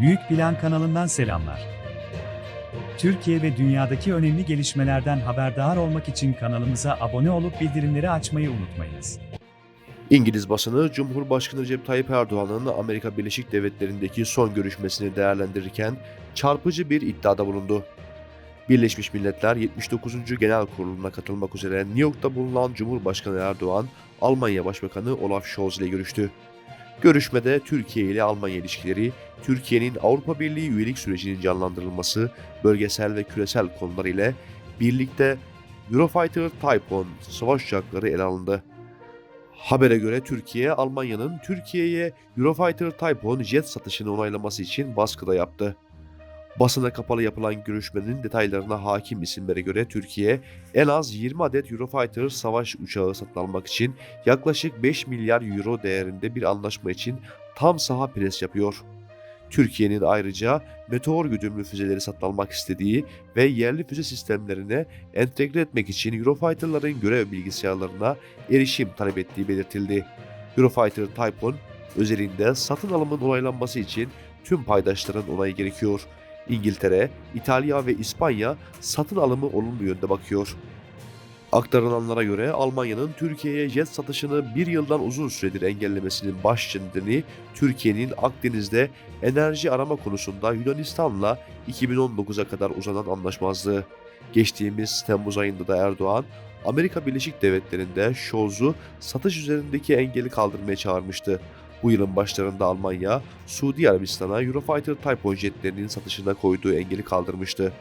Büyük Plan kanalından selamlar. Türkiye ve dünyadaki önemli gelişmelerden haberdar olmak için kanalımıza abone olup bildirimleri açmayı unutmayınız. İngiliz basını Cumhurbaşkanı Recep Tayyip Erdoğan'ın Amerika Birleşik Devletleri'ndeki son görüşmesini değerlendirirken çarpıcı bir iddiada bulundu. Birleşmiş Milletler 79. Genel Kurulu'na katılmak üzere New York'ta bulunan Cumhurbaşkanı Erdoğan, Almanya Başbakanı Olaf Scholz ile görüştü. Görüşmede Türkiye ile Almanya ilişkileri, Türkiye'nin Avrupa Birliği üyelik sürecinin canlandırılması, bölgesel ve küresel konular ile birlikte Eurofighter Typhoon savaş uçakları ele alındı. Habere göre Türkiye, Almanya'nın Türkiye'ye Eurofighter Typhoon jet satışını onaylaması için baskıda yaptı. Basına kapalı yapılan görüşmenin detaylarına hakim isimlere göre Türkiye en az 20 adet Eurofighter savaş uçağı satın almak için yaklaşık 5 milyar euro değerinde bir anlaşma için tam saha pres yapıyor. Türkiye'nin ayrıca meteor güdümlü füzeleri satın almak istediği ve yerli füze sistemlerine entegre etmek için Eurofighter'ların görev bilgisayarlarına erişim talep ettiği belirtildi. Eurofighter Typhoon özelinde satın alımın onaylanması için tüm paydaşların onayı gerekiyor. İngiltere, İtalya ve İspanya satın alımı olumlu yönde bakıyor. Aktarılanlara göre Almanya'nın Türkiye'ye jet satışını bir yıldan uzun süredir engellemesinin baş nedeni Türkiye'nin Akdeniz'de enerji arama konusunda Yunanistan'la 2019'a kadar uzanan anlaşmazlığı. Geçtiğimiz Temmuz ayında da Erdoğan, Amerika Birleşik Devletleri'nde Scholz'u satış üzerindeki engeli kaldırmaya çağırmıştı. Bu yılın başlarında Almanya, Suudi Arabistan'a Eurofighter Typhoon jetlerinin satışına koyduğu engeli kaldırmıştı.